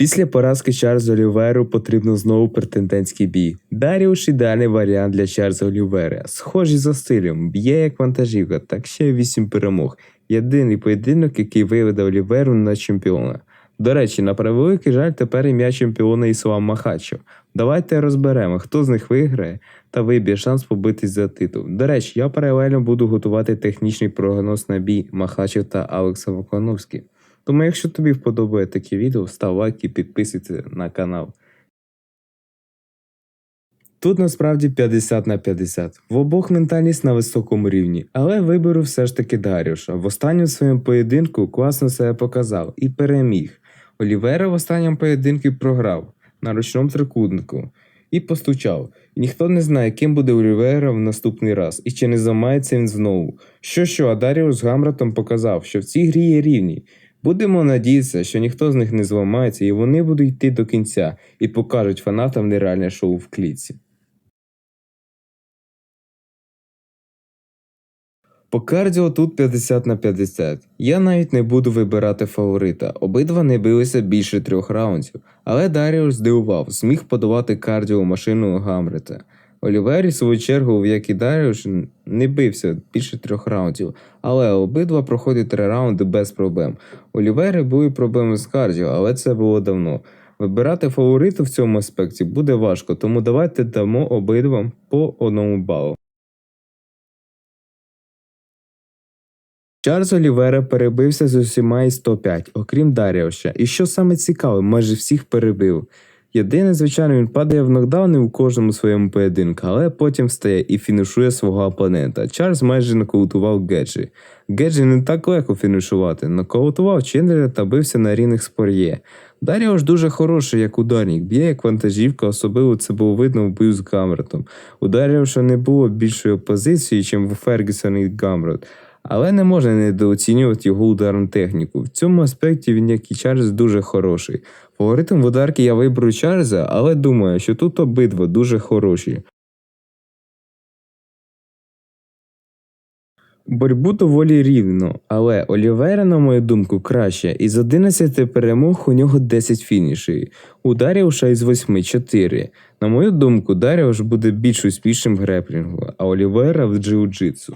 Після поразки Чарльза Оліверу потрібно знову претендентський бій. Даріуш ідеальний варіант для Чарльза Олівера. Схожий за стилем, б'є як вантажівка, так ще й 8 перемог. Єдиний поєдинок, який виведе Оліверу на чемпіона. До речі, на превеликий жаль, тепер ім'я чемпіона Іслам Махачев. Давайте розберемо, хто з них виграє та виб'є шанс побитись за титул. До речі, я паралельно буду готувати технічний прогноз на бій Махачев та Алекса Волконовський. Тому, якщо тобі вподобає такі відео, став лайк і підписуйся на канал. Тут насправді 50 на 50. В обох ментальність на високому рівні, але виберу все ж таки Даріуша. В останньому своєму поєдинку класно себе показав і переміг. Олівера в останньому поєдинку програв на ручному трикутнику і постучав. Ніхто не знає, ким буде Олівера в наступний раз і чи не зламається він знову. Що що, а Даріус з Гамратом показав, що в цій грі є рівні. Будемо надіятися, що ніхто з них не зламається і вони будуть йти до кінця і покажуть фанатам нереальне шоу в клітці. По кардіо тут 50 на 50. Я навіть не буду вибирати фаворита. Обидва не билися більше трьох раундів, але Даріус здивував, зміг подавати кардіо машину Гамрета. Олівері, в свою чергу, як і Даріуш, не бився більше трьох раундів, але обидва проходять три раунди без проблем. Олівері були проблеми з кардіо, але це було давно. Вибирати фавориту в цьому аспекті буде важко, тому давайте дамо обидвам по одному балу. Чарльз Олівера перебився з усіма із 105, окрім Даріуша. І що саме цікаве, майже всіх перебив. Єдине, звичайно, він падає в нокдауни у кожному своєму поєдинку, але потім встає і фінішує свого опонента. Чарльз майже нокаутував Геджі. Геджі не так легко фінішувати, нокаутував Чендлера та бився на рівних з Пор'є. Даріош дуже хороший як ударник, б'є як вантажівка, особливо це було видно в бою з Гамретом. У Даріоша не було більшої опозиції, ніж у Фергюсона і Гамрет. Але не можна недооцінювати його ударну техніку. В цьому аспекті він, як і Чарльз, дуже хороший. Фаворитом в ударки я виберу Чарльза, але думаю, що тут обидва дуже хороші. Боротьбу доволі рівно, але Олівера, на мою думку, краще. Із 11 перемог у нього 10 фінішів. У Даріуша із 8 4. На мою думку, Даріуш буде більш успішним в греплінгу, а Олівера в джиу-джитсу.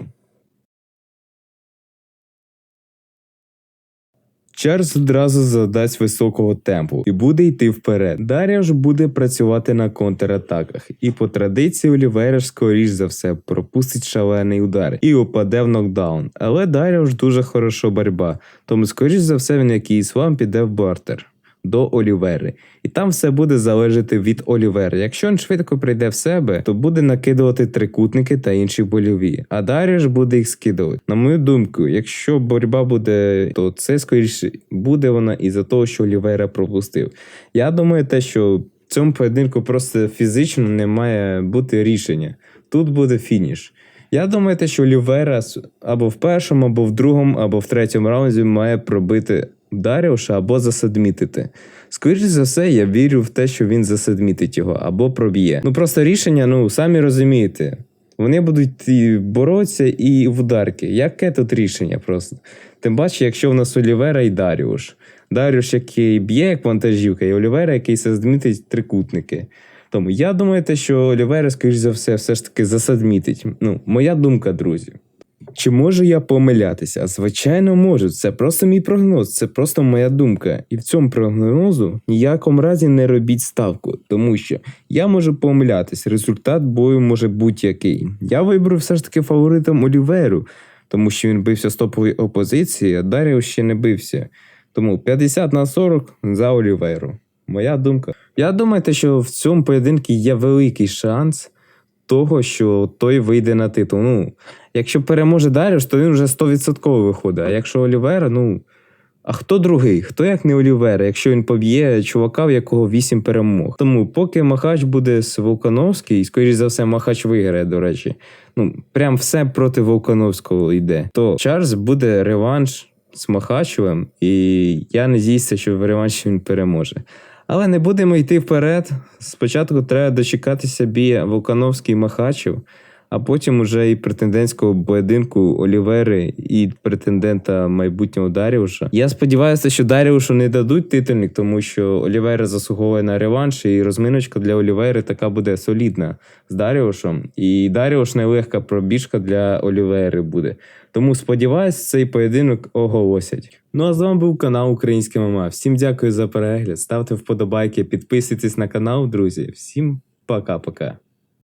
Чарльз одразу задасть високого темпу і буде йти вперед. Даріаш буде працювати на контратаках, і по традиції Олівера ж скоріш за все пропустить шалений удар і упаде в нокдаун. Але Даріаш дуже хороша боротьба, тому скоріш за все він якийсь вам піде в бартер. До Олівери, і там все буде залежати від Олівери. Якщо він швидко прийде в себе, то буде накидувати трикутники та інші больові. А далі ж буде їх скидувати. На мою думку, якщо боротьба буде, то це скоріше буде вона із-за того, що Олівера пропустив. Я думаю, те, що в цьому поєдинку просто фізично не має бути рішення. Тут буде фініш. Я думаю, те, що Олівера або в першому, або в другому, або в третьому раунді має пробити Даріуша або засадмітити. Скоріше за все, я вірю в те, що він засадмітить його або проб'є. Ну просто рішення, ну самі розумієте. Вони будуть і боротися і в ударки. Яке тут рішення просто? Тим паче, якщо в нас Олівера і Даріуш. Даріуш, який б'є як вантажівка, і Олівера, який засадмітить трикутники. Тому я думаю, те, що Олівера, скоріш за все, все ж таки засадмітить. Ну, моя думка, друзі. Чи можу я помилятися? Звичайно, можу. Це просто мій прогноз, це просто моя думка. І в цьому прогнозу ніякому разі не робіть ставку, тому що я можу помилятися, результат бою може будь-який. Я виберу все ж таки фаворитом Оліверу, тому що він бився з топової опозиції, а Даріо ще не бився. Тому 50 на 40 за Оліверу. Моя думка. Я думаю, що в цьому поєдинку є великий шанс того, що той вийде на титул. Ну, якщо переможе Даріш, то він вже 100% виходить. А якщо Олівера, ну. А хто другий? Хто як не Олівера, якщо він поб'є чувака, в якого 8 перемог? Тому поки Махач буде з Волконовський, і скоріш за все, Махач виграє, до речі. Ну, прям все проти Волконовського йде. То Чарльз буде реванш з Махачевим, і я надіюся, що в реванші він переможе. Але не будемо йти вперед. Спочатку треба дочекатися бія Волкановський Махачев, А потім уже і претендентського поєдинку Олівери і претендента майбутнього Даріуша. Я сподіваюся, що Даріушу не дадуть титульник, тому що Олівера заслуговує на реванш, і розминочка для Олівери така буде солідна з Даріушем. І Даріуш нелегка пробіжка для Олівери буде. Тому сподіваюсь, цей поєдинок оголосять. Ну а з вами був канал Українське ММА. Всім дякую за перегляд. Ставте вподобайки, підписуйтесь на канал, друзі. Всім пока-пока.